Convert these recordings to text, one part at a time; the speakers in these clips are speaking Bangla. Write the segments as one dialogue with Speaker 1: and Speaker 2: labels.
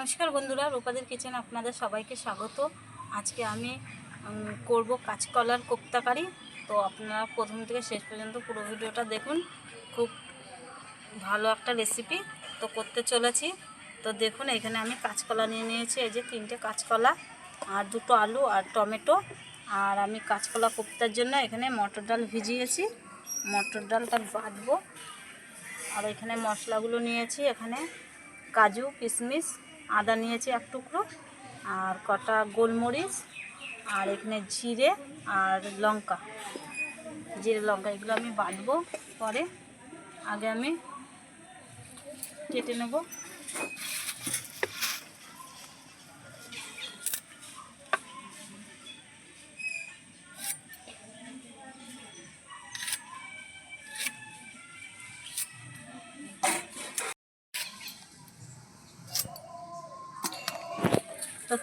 Speaker 1: নমস্কার বন্ধুরা, রূপাদের কিচেন আপনাদের সবাইকে স্বাগত। আজকে আমি করব কাঁচকলার কোপ্তাকারি। তো আপনারা প্রথম থেকে শেষ পর্যন্ত পুরো ভিডিওটা দেখুন। খুব ভালো একটা রেসিপি তো করতে চলেছি। তো দেখুন, এখানে আমি কাঁচকলা নিয়ে নিয়েছি। এই যে তিনটে কাঁচকলা, আর দুটো আলু আর টমেটো। আর আমি কাঁচকলা কোপ্তার জন্য এখানে মটর ডাল ভিজিয়েছি। মটর ডালটা বাটবো আর এখানে মশলাগুলো নিয়েছি। এখানে কাজু, কিশমিশ আদা নিয়েছি এক টুকরো, আর কটা গোলমরিচ, আর এখানে জিরে আর লঙ্কা। জিরে, লঙ্কা, এগুলো আমি বাটবো পরে। আগে আমি কেটে নেব।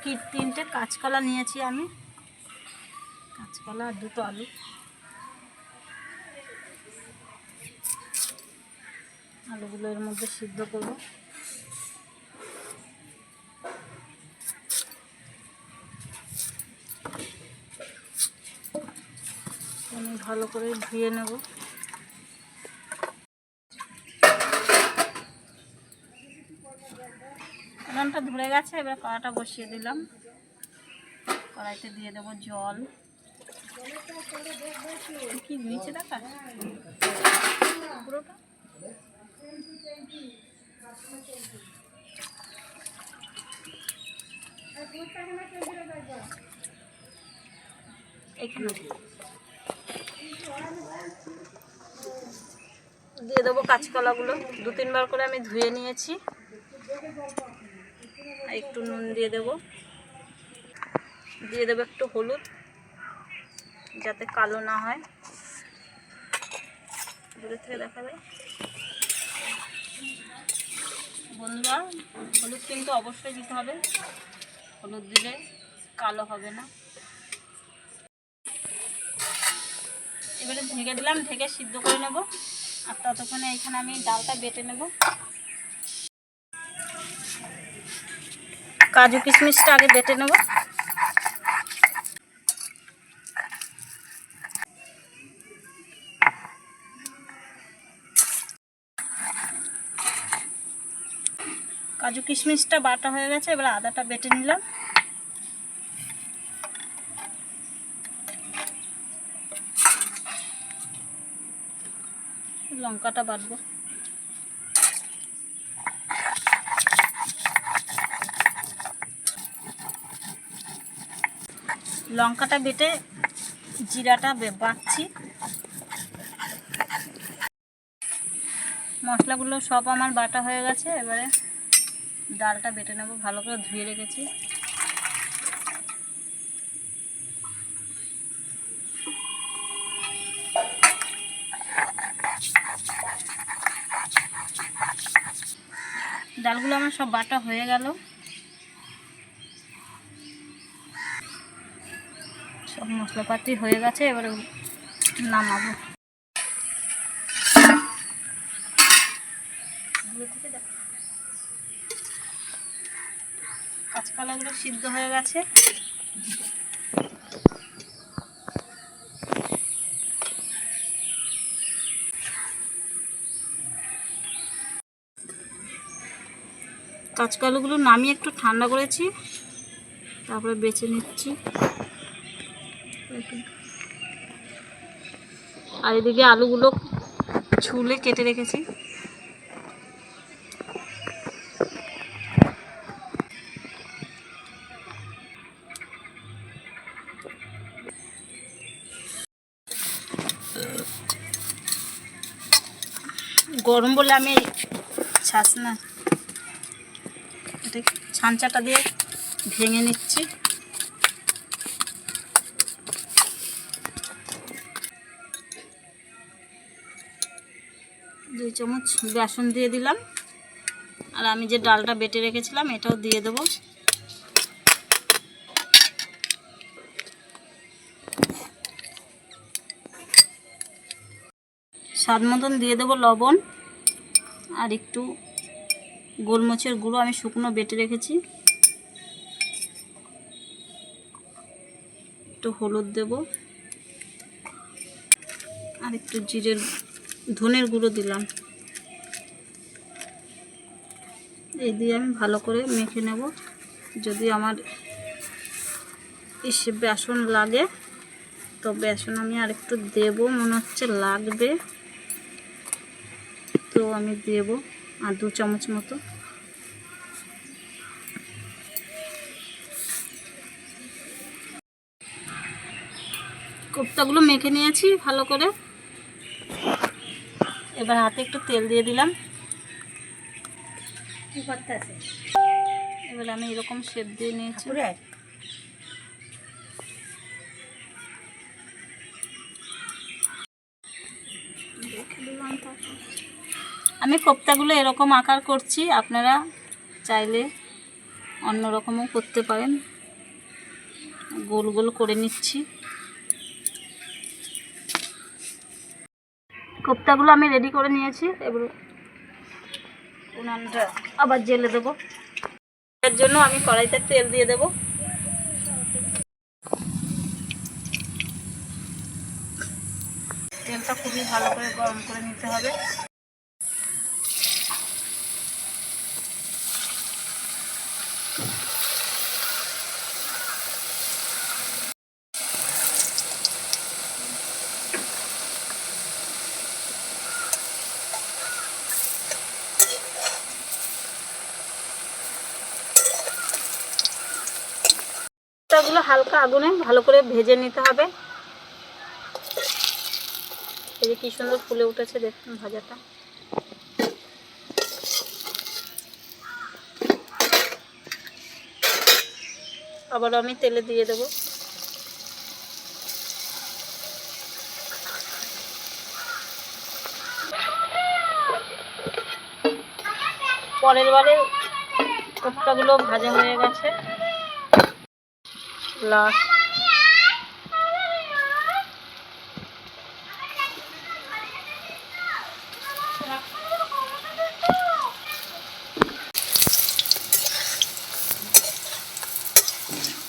Speaker 1: কি তিনটে কাঁচকলা নিয়েছি আমি। কাঁচকলা আর দুটো আলু। আলুগুলো এর মধ্যে সিদ্ধ করব। আমি ভালো করে ধুয়ে নেব। উনানটা ধরে গেছে, এবার কড়াটা বসিয়ে দিলাম। কড়াইতে দিয়ে দেবো জল। কি নিচে দেখা? দিয়ে দেবো কাঁচকলাগুলো। দু তিনবার করে আমি ধুয়ে নিয়েছি। আর একটু নুন দিয়ে দেবো। দিয়ে দেবো একটু হলুদ, যাতে কালো না হয়। দূরে থেকে দেখা যায় বন্ধুরা, হলুদ কিন্তু অবশ্যই দিতে হবে। হলুদ দিলে কালো হবে না। এবারে ঢেকে দিলাম, ঢেকে সিদ্ধ করে নেব। আর ততক্ষণে এখানে আমি ডালটা বেটে নেব। কাজু কিশমিশটা আগে বেটে নেব। কাজু কিশমিশটা বাটা হয়ে গেছে, এবার আদাটা বেটে নিলাম। লঙ্কাটা বাটবো। লঙ্কাটা বেটে জিরাটা বে- বাটছি। মশলাগুলো সব আমার বাটা হয়ে গেছে, এবারে ডালটা বেটে নেব, ভালো করে ধুয়ে রেখেছি। ডালগুলো আমার সব বাটা হয়ে গেল। সব মশলাপাতি হয়ে গেছে, এবারে নামাবো। কাঁচকলাগুলো সিদ্ধ হয়ে গেছে কাঁচকলাগুলো নামিয়ে একটু ঠান্ডা করেছি, তারপরে বেছে নিচ্ছি আর এদিকে আলুগুলো ছুলে কেটে রেখেছি। গরম বলে আমি ছাস না ছাঁচাটা দিয়ে ভেঙে নিচ্ছি। চামচ বেসন দিয়ে দিলাম। আর আমি যে ডালটা বেটে রেখেছিলাম, এটাও দিয়ে দেবো। স্বাদ মতন দিয়ে দেবো লবণ। আর একটু গোলমরিচের গুঁড়ো আমি শুকনো বেটে রেখেছি। একটু হলুদ দেব। আর একটু জিরের ধনের গুঁড়ো দিলাম। এই দিয়ে আমি ভালো করে মেখে নেব। যদি আমার এসে বেসন লাগে, তো বেসন আমি আর একটু দেবো, মনে হচ্ছে লাগবে। তো আমি দেবো আর দু চামচ মতো। কোপ্তাগুলো মেখে নিয়েছি ভালো করে। এবার হাতে একটু তেল দিয়ে দিলাম।
Speaker 2: কি করতে আছে?
Speaker 1: এবার আমি এরকম শেপ দিয়ে নিয়েছি। আমি কোপ্তাগুলো এরকম আকার করছি আপনারা চাইলে অন্য রকমও করতে পারেন। গোল গোল করে নিচ্ছি। কোপ্তাগুলো আমি রেডি করে নিয়েছি এবার উনানটা আবার জেলে দেবো। এর জন্য আমি কড়াইতে তেল দিয়ে দেবো। তেলটা খুবই ভালো করে গরম করে নিতে হবে। গুলো হালকা আগুনে ভালো করে ভেজে নিতে হবে। এই যে কি সুন্দর ফুলে উঠেছে দেখুন ভাজাটা। আবার আমি তেলে দিয়ে দেবো। পরের বারে কোপ্তাগুলো ভাজা হয়ে গেছে। লাস্ট Thank এই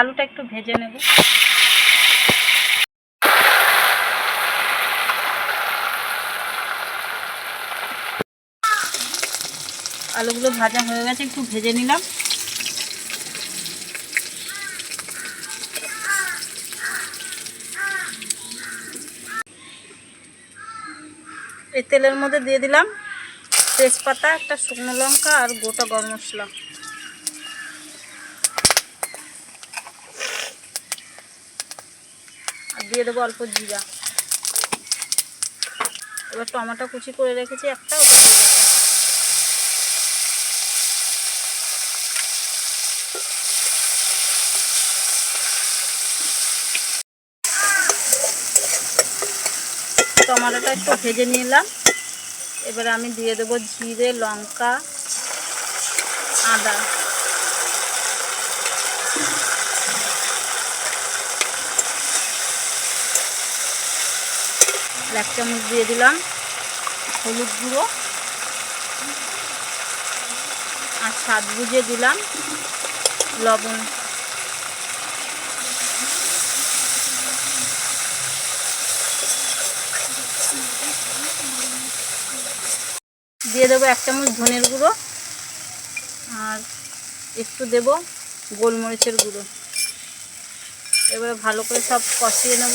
Speaker 1: আলুটা একটু ভেজে নেব। আলুগুলো ভাজা হয়ে গেছে, একটু ভেজে নিলাম। এই তেলের মধ্যে দিয়ে দিলাম তেজপাতা, একটা শুকনো লঙ্কা আর গোটা গরম মশলা। আর দিয়ে দেবো অল্প জিরা। এবার টমেটো কুচি করে রেখেছি একটা। ওটা দিয়ে দেবো টমেটোটা একটু ভেজে নিলাম। এবারে আমি দিয়ে দেবো জিরে, লঙ্কা, আদা। এক চামচ দিয়ে দিলাম হলুদ গুঁড়ো আর স্বাদ বুঝে দিলাম লবণ। দিয়ে দেবো এক চামচ ধনের গুঁড়ো আর একটু দেব গোলমরিচের গুঁড়ো। এবারে ভালো করে সব কষিয়ে নেব।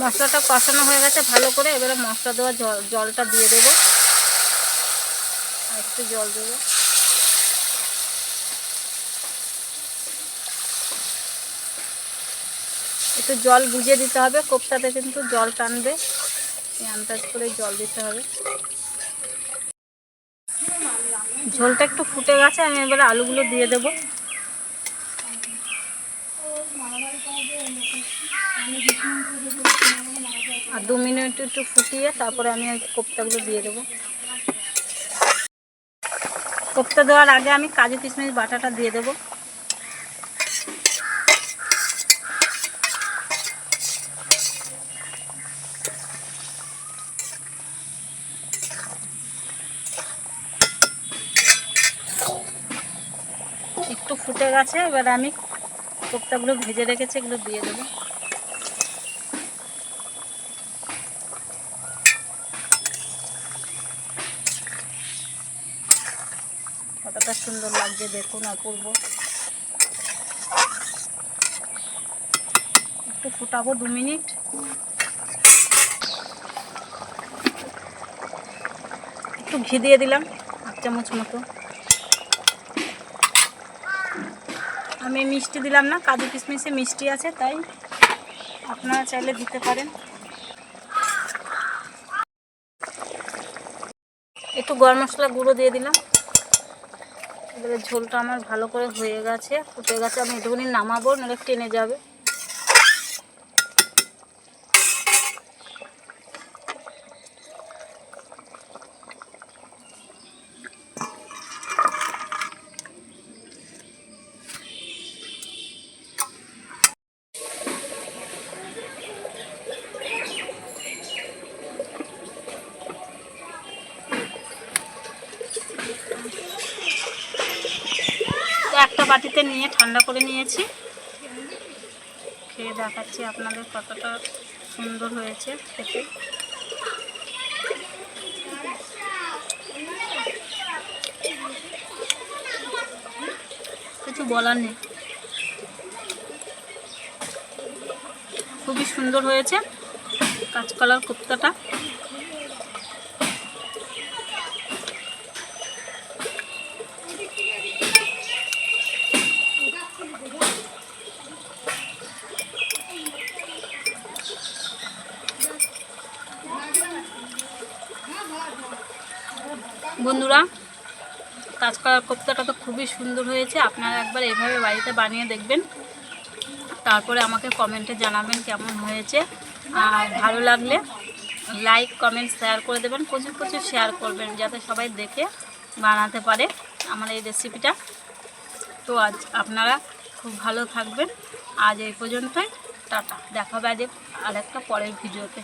Speaker 1: মশলাটা কষানো হয়ে গেছে, ভালো করে এবারে মশলা দেওয়া জল, জলটা দিয়ে দেবো। আর একটু জল দেবো। একটু জল বুঝিয়ে দিতে হবে কোপটাতে কিন্তু জল টানবে। আন্দাজ করে জল দিতে হবে। ঝোলটা একটু ফুটে গেছে, আমি এবারে আলুগুলো দিয়ে দেবো। আর দু মিনিট একটু ফুটিয়ে তারপরে আমি ওই কোপ্তাগুলো দিয়ে দেবো। কোপ্তা দেওয়ার আগে আমি কাজু কিশমিশ বাটাটা দিয়ে দেবো। একটু ফুটে গেছে, এবার আমি কোপ্তাগুলো ভেজে রেখেছি, এগুলো দিয়ে দেবো কতটা লাগছে দেখুন অপূর্ব একটু ফুটাবো দু মিনিট। একটু ঘি দিয়ে দিলাম, এক চামচ মতো। আমি মিষ্টি দিলাম না, কাজু কিশমিশে মিষ্টি আছে, তাই আপনারা চাইলে দিতে পারেন। একটু গরম মশলা গুঁড়ো দিয়ে দিলাম। এবারে ঝোলটা আমার ভালো করে হয়ে গেছে, ফুটে গেছে, আমি একটুখানি নামাবো, নাহলে টেনে যাবে তো একটা বাটিতে নিয়ে ঠান্ডা করে নিয়েছি। খেয়ে দেখাচ্ছি আপনাদের কতটা সুন্দর হয়েছে খেতে। কিছু বলার নেই। খুবই সুন্দর হয়েছে। কাঁচকলার কোপ্তাটা বন্ধুরা কাঁচকলার কোপ্তাটা তো খুবই সুন্দর হয়েছে। আপনারা একবার এভাবে বাড়িতে বানিয়ে দেখবেন। তারপরে আমাকে কমেন্টে জানাবেন কেমন হয়েছে। আর ভালো লাগলে লাইক কমেন্ট শেয়ার করে দেবেন। প্রচুর প্রচুর শেয়ার করবেন যাতে সবাই দেখে বানাতে পারে আমার এই রেসিপিটা তো আজ আপনারা খুব ভালো থাকবেন। আজ এই পর্যন্তই। টাটা। দেখা হবে আজ আর একটা পরের ভিডিওতে